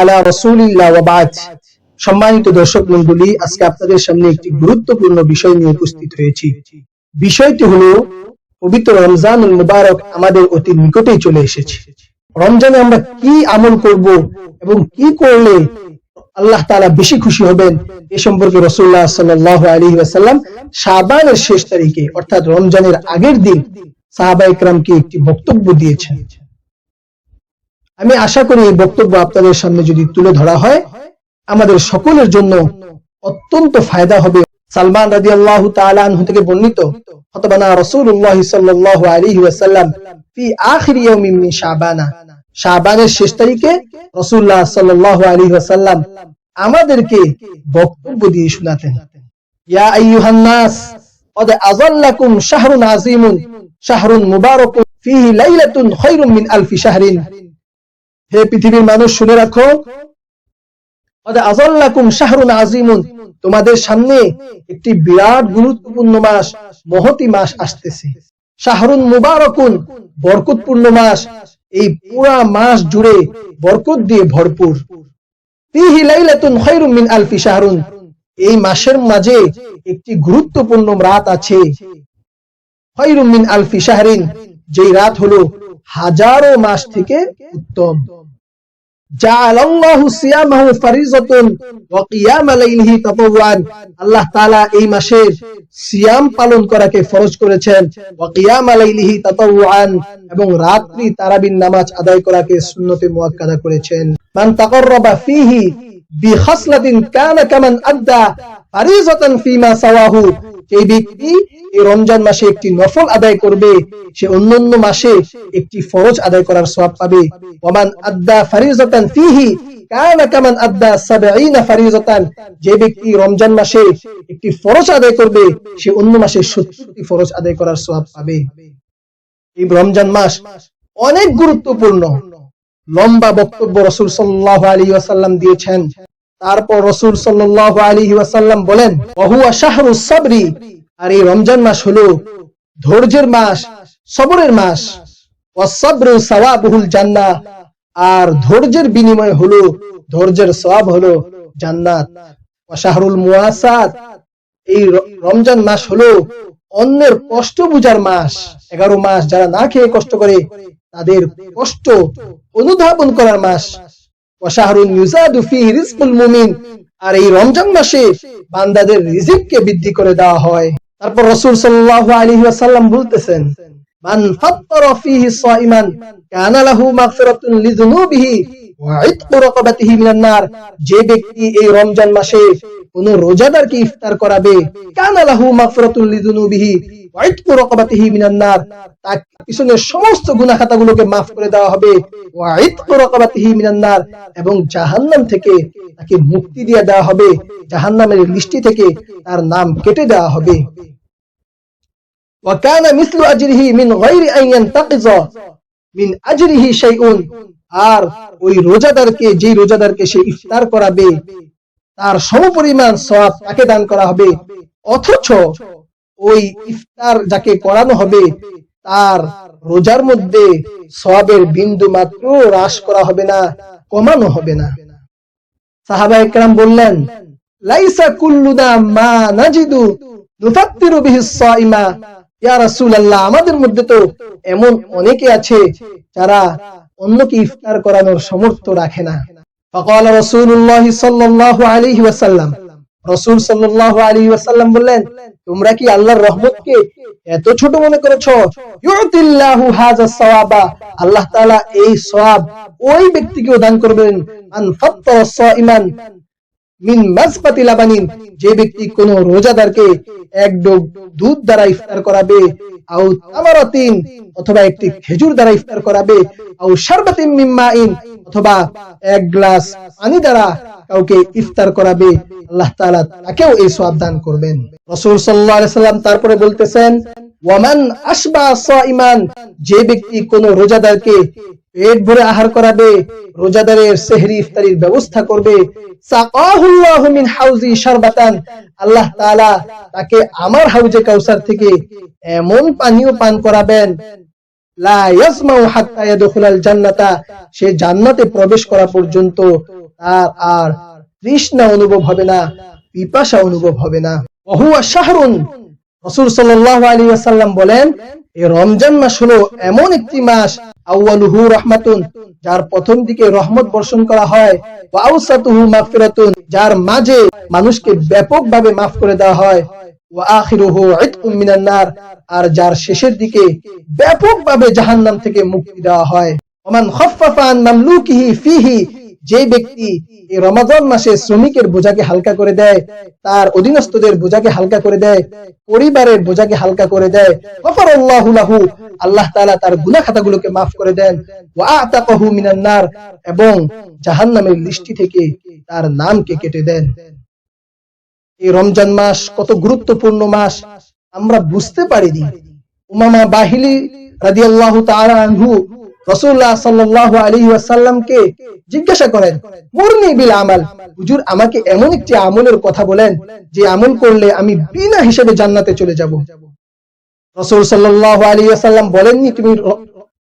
আলা সম্মানিত দর্শক মণ্ডলী, আজকে আপনাদের সামনে একটি গুরুত্বপূর্ণ বিষয় নিয়ে উপস্থিত হয়েছি বিষয়টি হলো, পবিত্র রমজানুল মুবারক আমাদের অতি নিকটেই চলে এসেছে। রমজানে আমরা কি আমল করব এবং কি করলে আল্লাহ তাআলা বেশি খুশি হবেন, এ সম্পর্কে রাসূলুল্লাহ সাল্লাল্লাহু আলাইহি ওয়াসাল্লাম শাবানের শেষ তারিখে, অর্থাৎ রমজানের আগের দিন সাহাবা ইকরামকে একটি বক্তব্য দিয়েছেন। আমি আশা করি এই বক্তব্য আপনাদের সামনে যদি তুলে ধরা হয় আমাদের সকলের জন্য অত্যন্ত ফায়দা হবে সালমান রাজি আল্লাহ আনহু থেকে বর্ণিত হতবানা রসুল্লাহ সাল্লাহ আলী ওয়াসাল্লাম ফি আখির ইয়াউমিন মিন শাবানা শাবানের শেষ তারিখে রসুল্লাহ সাল্লাহ আলী ওয়াসাল্লাম আমাদেরকে বক্তব্য দিয়ে শোনাতেন ইয়া আইয়ুহান নাস قد أظلكم شهر عظيم شهر مبارك فيه ليلة خير من ألف شهر হে পৃথিবীর মানুষ, শুনে রাখো। তোমাদের সামনে একটি বিরাট গুরুত্বপূর্ণ মাস, মহতি মাস আসতেছে। শাহরুন মুবারকুন বরকতপূর্ণ মাস। এই পুরা মাস জুড়ে বরকত দিয়ে ভরপুর। মিন আলফি শাহরুন এই মাসের মাঝে একটি গুরুত্বপূর্ণ রাত আছে। মিন আলফি শাহরিন যেই রাত হলো হাজারো মাস থেকে উত্তম। আল্লাহ তালা এই মাসের সিয়াম পালন করাকে ফরজ করেছেন। এবং রাত্রি তারাবিন নামাজ আদায় করাকে সুন্নতে মুআক্কাদা করেছেন। মান তাকাররাবা ফিহি বিখাসলাতিন কানা কামান আদ্দা ফারিজাতান ফিমা সাওয়াহু। এই ব্যক্তি এই রমজান মাসে একটি নফল আদায় করবে, সে অন্যান্য মাসে একটি ফরজ আদায় করার সওয়াব পাবে। আদ্দা ফারিজাতান ফিহি কানা কামান আদ্দা সাবঈনা ফারিজাতান। যে ব্যক্তি রমজান মাসে একটি ফরজ আদায় করবে, সে অন্য মাসে 70টি ফরজ আদায় করার সওয়াব পাবে। এই রমজান মাস অনেক গুরুত্বপূর্ণ। লম্বা বক্তব্য রাসূল সাল্লাল্লাহু আলাইহি ওয়াসাল্লাম দিয়েছেন। তারপর রসুল সাল্লাহ আলী ওয়াসাল্লাম বলেন অহুয়া শাহরুস সাবরি। আর এই রমজান মাস হলো ধৈর্যের মাস, সবরের মাস। আর ধৈর্যের বিনিময় হলো, ধৈর্যের হলো জান্নাত। এই রমজান মাস হলো অন্যের কষ্ট বুঝার মাস। এগারো মাস যারা না খেয়ে কষ্ট করে, তাদের কষ্ট অনুধাবন করার মাস। আর এই রমজান মাসে বান্দাদের রিজিককে বৃদ্ধি করে দেওয়া হয়। তারপর রসুল সাল্লাল্লাহু আলাইহি ওয়াসাল্লাম বলতেছেন, মান ফাত্তারা ফিহি সাইমান কানা লাহু মাগফিরাতুন লিযুনুবিহি যে ব্যক্তি এই রমজান মাসে কোন রোজাদারকে ইফতার করাবে করে দেওয়া হবে। এবং জাহান্নাম থেকে তাকে মুক্তি দিয়ে দেওয়া হবে। জাহান্নামের লিস্টি থেকে তার নাম কেটে দেওয়া হবে। আর ওই রোজাদারকে, যেই রোজাদারকে সে ইফতার করাবে, তার সমপরিমাণ সওয়াব তাকে দান করা হবে। অথচ ওই ইফতার যাকে করানো হবে, তার রোজার মধ্যে সওয়াবের বিন্দু মাত্র হ্রাস করা হবে না, কমানো হবে না। সাহাবা একরাম বললেন, লাইসা কুল্লুনা মা নাজিদু নুফাত্তিরু বিহিস সাইমা ইয়া রাসূলুল্লাহ, আমাদের মধ্যে তো এমন অনেকে আছে যারা অন্যকে ইফতার করানোর সমর্থ রাখে না। ফকাল রসুল্লাহ সাল্লাহ ওয়াসাল্লাম। রসুল সাল্লাহ আলী ওয়াসাল্লাম বললেন, তোমরা কি আল্লাহর রহমতকে এত ছোট মনে করেছ? ইউতিল্লাহু হাজা সাওয়াবা। আল্লাহ তাআলা এই সওয়াব ওই ব্যক্তিকে দান করবেন মান ফাত্তারা সাইমান মিন লাবানিন, যে ব্যক্তি কোন রোজাদারকে এক ডোব দুধ দ্বারা ইফতার করাবে, আও তামারাতিন অথবা একটি খেজুর দ্বারা ইফতার করাবে, আও মিম্মাইন অথবা এক গ্লাস পানি দ্বারা কাউকে ইফতার করাবে, আল্লাহ তাআলা তাকেও এই সওয়াব দান করবেন। রাসূল সাল্লাল্লাহু আলাইহি সাল্লাম তারপরে বলতেছেন ওয়ামান আশবা সাইমান যে ব্যক্তি কোন রোজাদারকে পেট ভরে আহার করাবে, রোজাদারের সেহরি ইফতারির ব্যবস্থা করবে। হাউজি আল্লাহ তাকে আমার হাউজে কাউসার থেকে এমন পানীয় পান করাবেন সে জান্নাতে প্রবেশ করা পর্যন্ত তার আর তৃষ্ণা অনুভব হবে না, পিপাসা অনুভব হবে না। ওহুয়া শাহরুন। রাসূল সাল্লাল্লাহু আলাইহি ওয়াসাল্লাম বলেন, এই রমজান মাস হলো এমন একটি মাস আউয়ালুহু যার প্রথম দিকে রহমত বর্ষণ করা হয়, ওয়া আউসাতুহু মাগফিরাতুন, যার মাঝে মানুষকে ব্যাপকভাবে মাফ করে দেওয়া হয়, ওয়া আখিরুহু ইতকুম মিনান নার, আর যার শেষের দিকে ব্যাপকভাবে জাহান্নাম থেকে মুক্তি দেওয়া হয়। ওমান আন মামলুকিহি ফিহি যে ব্যক্তি এই রমাদান মাসে শ্রমিকের বোঝাকে হালকা করে দেয়, তার অধীনস্থদের বোঝাকে হালকা করে দেয়, পরিবারের বোঝাকে হালকা করে দেয় লাহু, আল্লাহ তাআলা তার গুনাহ খাতাগুলোকে maaf করে দেন। ওয়া আতাকাহু মিনান নার, এবং জাহান্নামের লিস্টি থেকে তার নামকে কেটে দেন। এই রমজান মাস কত গুরুত্বপূর্ণ মাস, আমরা বুঝতে পারিনি। উমামা বাহিলি রাদিয়াল্লাহু তাআলা আনহু রাসূলুল্লাহ সাল্লাল্লাহু আলাইহি ওয়াসাল্লামকে জিজ্ঞাসা করেন, মুরনি বিল আমাল? হুজুর আমাকে এমন একটি আমলের কথা বলেন, যে আমল করলে আমি বিনা হিসেবে জান্নাতে চলে যাব। রাসূল সাল্লাল্লাহু আলাইহি ওয়াসাল্লাম বলেননি, তুমি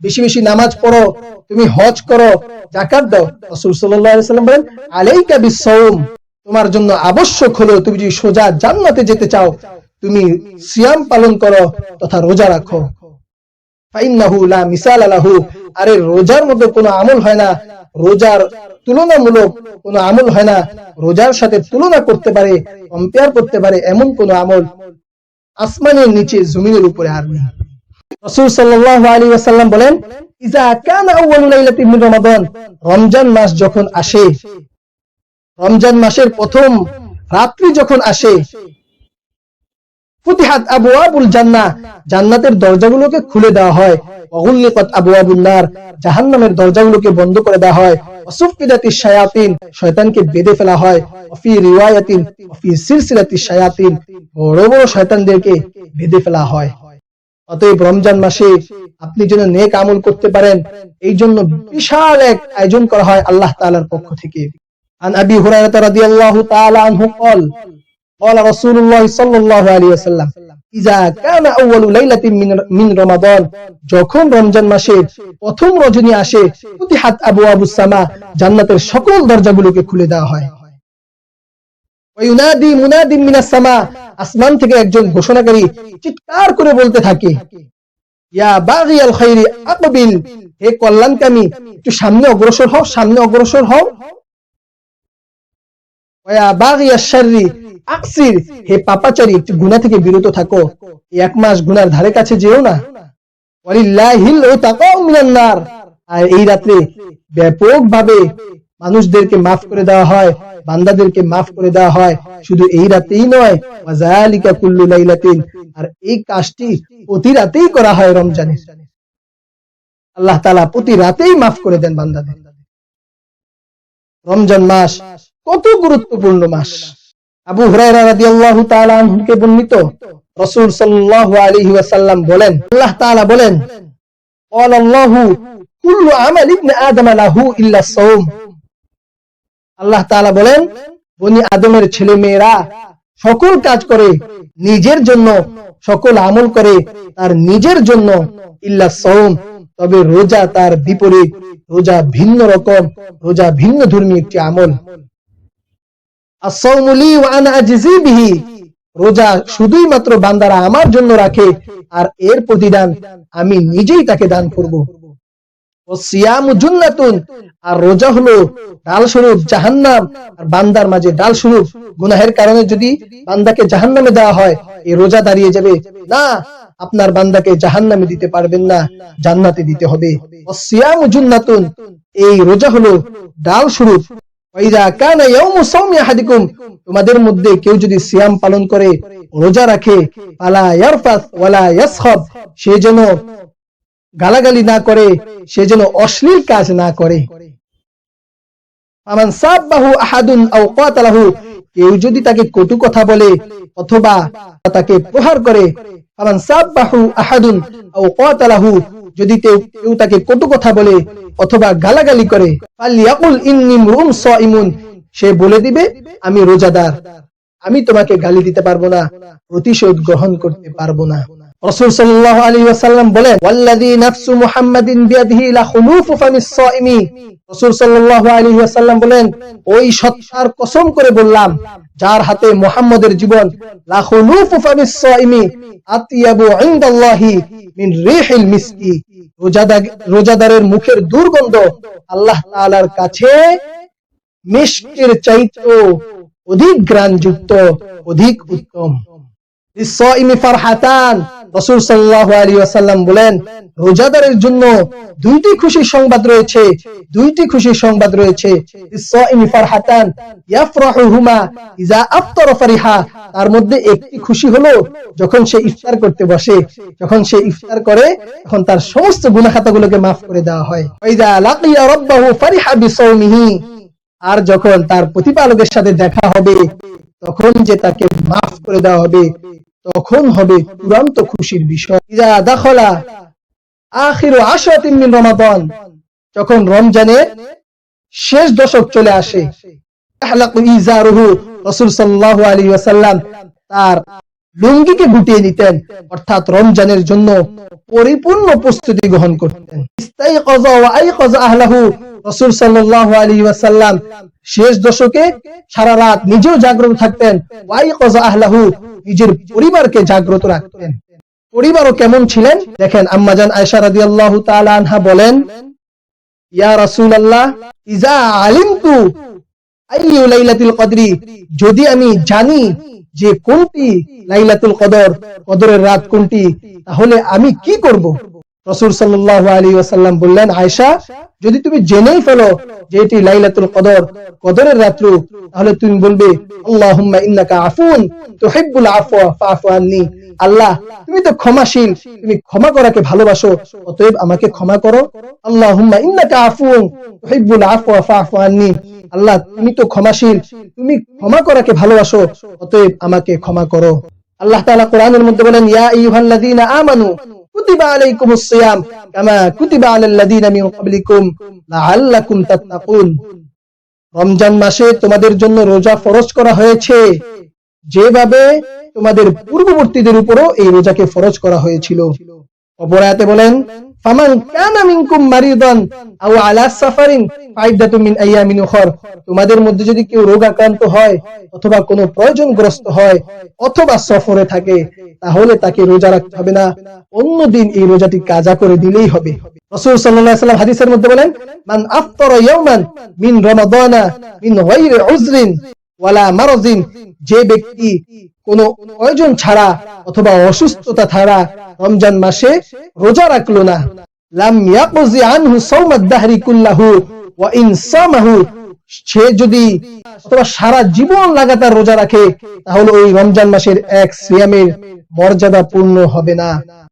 বেশি বেশি নামাজ পড়ো, তুমি হজ করো জাকাত দাও। রাসূল সাল্লাল্লাহু আলাইহি ওয়াসাল্লাম বলেন, আলাইকা বিসসাওম, তোমার জন্য আবশ্যক হলো তুমি যদি সোজা জান্নাতে যেতে চাও, তুমি সিয়াম পালন করো তথা রোজা রাখো। আরে রোজার মধ্যে কোনো আমল হয় না। রোজার তুলনামূলক কোনো আমল হয় না। রোজার সাথে তুলনা করতে পারে কম্পেয়ার করতে পারে এমন কোন আমল আসমানের নিচে জমিনের উপরে আর নেই। রাসূল আলাইহি ওয়াসাল্লাম বলেন রমজান মাস যখন আসে, রমজান মাসের প্রথম রাত্রি যখন আসে ফুতিহাত আবওয়াবুল জান্নাহ জান্নাতের দরজাগুলোকে খুলে দেওয়া হয় ওয়াগুল্লিকাত আবওয়াবুন নার জাহান্নামের দরজাগুলোকে বন্ধ করে দেওয়া হয় ওয়াসুফিদাতিশ শায়াতিন শয়তানকে বেঁধে ফেলা হয় ওয়াফি রিওয়ায়াতিন ওয়াফি সিলসিলাতিশ শায়াতিন বড় বড় শয়তানদেরকে বেঁধে ফেলা হয় অতএব রমজান মাসে আপনি যেন নেক আমল করতে পারেন এই জন্য বিশাল এক আয়োজন করা হয় আল্লাহ তাআলার পক্ষ থেকে عن أبي هريرة رضي الله تعالى عنه قال قال رسول الله صلى الله عليه وسلم إذا كان أول ليلة من من رمضان যখন রমজান মাসের প্রথম রজনী আসে ফুতিহাত আবওয়াবুস সামা জান্নাতের সকল দরজাগুলোকে খুলে দেওয়া হয় ওয়ায়ুনাদি মুনাদিন মিনাস সামা আসমান থেকে একজন ঘোষণাকারী চিৎকার করে বলতে থাকে ইয়া বাগিয়াল খাইরি আকবিল হে কল্যাণকামী একটু সামনে অগ্রসর হও সামনে অগ্রসর হও হে পাপাচারী থেকে বিরত থাকো। এক মাস গুনার ধারে কাছে যেও না। আর এই রাত্রে ব্যাপকভাবে মানুষদেরকে মাফ করে দেওয়া হয়, বান্দাদেরকে মাফ করে দেওয়া হয়। শুধু এই রাতেই নয় আর এই কাজটি প্রতি রাতেই করা হয় রমজানে। আল্লাহ তাআলা প্রতি রাতেই মাফ করে দেন বান্দাদের। রমজান মাস কত গুরুত্বপূর্ণ মাস। আবু হরাইকে বর্ণিত। রসুল সাল্লাম বলেন, আল্লাহ বলেন আল্লাহ বলেন, বনি আদমের ছেলে মেয়েরা সকল কাজ করে, নিজের জন্য সকল আমল করে, তার নিজের জন্য ইল্লা সৌম তবে রোজা তার বিপরীত, রোজা ভিন্ন রকম, রোজা ভিন্ন ধর্মী একটি আমল। রোজা শুধুই মাত্র বান্দারা আমার জন্য রাখে, আর এর প্রতিদান আমি নিজেই তাকে দান করব। আর রোজা হলো ডাল স্বরূপ জাহান্নাম, আর বান্দার মাঝে ডাল স্বরূপ গুনাহের কারণে যদি বান্দাকে জাহান্নামে দেওয়া হয় এই রোজা দাঁড়িয়ে যাবে। না, আপনার বান্দাকে জাহান্নামে দিতে পারবেন না, জান্নাতে দিতে হবে। এই রোজা হলো ডাল স্বরূপ তোমাদের মধ্যে কেউ যদি সিয়াম পালন করে, রোজা রাখে সে যেন গালাগালি না করে, সে যেন অশ্লীল কাজ না করে। কেউ যদি তাকে কটু কথা বলে, অথবা তাকে প্রহার করে আমান সাব্বাহু আহাদুন কাতালাহু যদি কেউ তাকে কটু কথা বলে অথবা গালাগালি করে ফালিয়াকুল ইন্নী মুরুম সাইমুন সে বলে দিবে, আমি রোজাদার। আমি তোমাকে গালি দিতে পারব না, প্রতিশোধ গ্রহণ করতে পারব না। রাসূল সাল্লাল্লাহু আলাইহি ওয়াসাল্লাম বলেন, ওয়াল্লাযী নাফসু মুহাম্মাদিন বিয়াদিহি লা ফামিস সাইমি রাসূল সাল্লাল্লাহু আলাইহি ওয়াসাল্লাম বলেন, ওই সত্তার কসম করে বললাম যার হাতে মুহাম্মদের জীবন রোজাদারের মুখের দুর্গন্ধ আল্লাহ তালার কাছে মিষ্টির চাইতে অধিক গ্রাণযুক্ত অধিক উত্তম। ফারহাতান রাসূল সাল্লাল্লাহু আলাইহি ওয়াসাল্লাম বলেন, রোজাদারের জন্য দুইটি খুশির সংবাদ রয়েছে, দুইটি খুশির সংবাদ রয়েছে। তার মধ্যে একটি খুশি হলো যখন সে ইফতার করতে বসে। যখন সে ইফতার করে, তখন তার সমস্ত গুনাহ খাতাগুলোকে মাফ করে দেওয়া হয়। আর যখন তার প্রতিপালকের সাথে দেখা হবে, তখন যে তাকে মাফ করে দেওয়া হবে তখন হবে চূড়ান্ত খুশির বিষয়। দাখলা আখিরু আশরাতিন মিন রমাদান। যখন রমজানের শেষ দশক চলে আসে তার লুঙ্গিকে গুটিয়ে নিতেন, অর্থাৎ রমজানের জন্য পরিপূর্ণ প্রস্তুতি গ্রহণ করতেন। ইস্তাইকাযা ওয়াসাল্লাম শেষ দশকে সারা রাত নিজেও জাগ্রত থাকতেন। ওয়া আইকাযা আহলাহু, নিজের পরিবারকে জাগ্রত রাখতেন। পরিবারও কেমন ছিলেন? দেখেন আম্মাজান আয়েশা রাদিয়াল্লাহু তাআলা আনহা বলেন, ইয়া রাসূলুল্লাহ, ইজা আলিমতু আইয়ু লাইলাতুল কদরি, যদি আমি জানি যে কোনটি লাইলাতুল কদর, কদরের রাত কোনটি, তাহলে আমি কি করব? রাসূল সাল্লাল্লাহু আলাইহি ওয়াসাল্লাম বললেন, আয়েশা যদি তুমি জেনেই ফেলো যে এটি লাইলাতুল কদর, কদরের রাত্র, তাহলে তুমি বলবে, আল্লাহুম্মা ইন্নাকা আফুন তুহিব্বুল আফওয়া ফাফু আল্লাহ, তুমি তো ক্ষমাশীল, তুমি ক্ষমা করাকে ভালোবাসো, অতএব আমাকে ক্ষমা করো। আল্লাহুম্মা ইন্নাকা আফুন তুহিব্বুল আফওয়া ফাফু আন্নি। আল্লাহ, তুমি তো ক্ষমাশীল, তুমি ক্ষমা করাকে ভালোবাসো, অতএব আমাকে ক্ষমা করো। আল্লাহ তাআলা কোরআনের মধ্যে বলেন, ইয়া আইয়ুহাল্লাযীনা আমানু রমজান মাসে তোমাদের জন্য রোজা ফরজ করা হয়েছে। যেভাবে তোমাদের পূর্ববর্তীদের উপরও এই রোজাকে ফরজ করা হয়েছিল। অপরায়াতে বলেন, ফামান কানা মিনকুম আলা তোমাদের মধ্যে যদি কেউ রোগ আক্রান্ত হয় অথবা কোনো প্রয়োজনগ্রস্ত হয় অথবা সফরে থাকে, তাহলে তাকে রোজা রাখতে হবে না। অন্যদিন এই রোজাটি কাজা করে দিলেই হবে। যে ব্যক্তি কোনো প্রয়োজন ছাড়া অথবা অসুস্থতা ছাড়া রমজান মাসে রোজা রাখল না। লাম সে যদি অথবা সারা জীবন লাগাতার রোজা রাখে, তাহলে ওই রমজান মাসের এক সিয়ামের মর্যাদা পূর্ণ হবে না।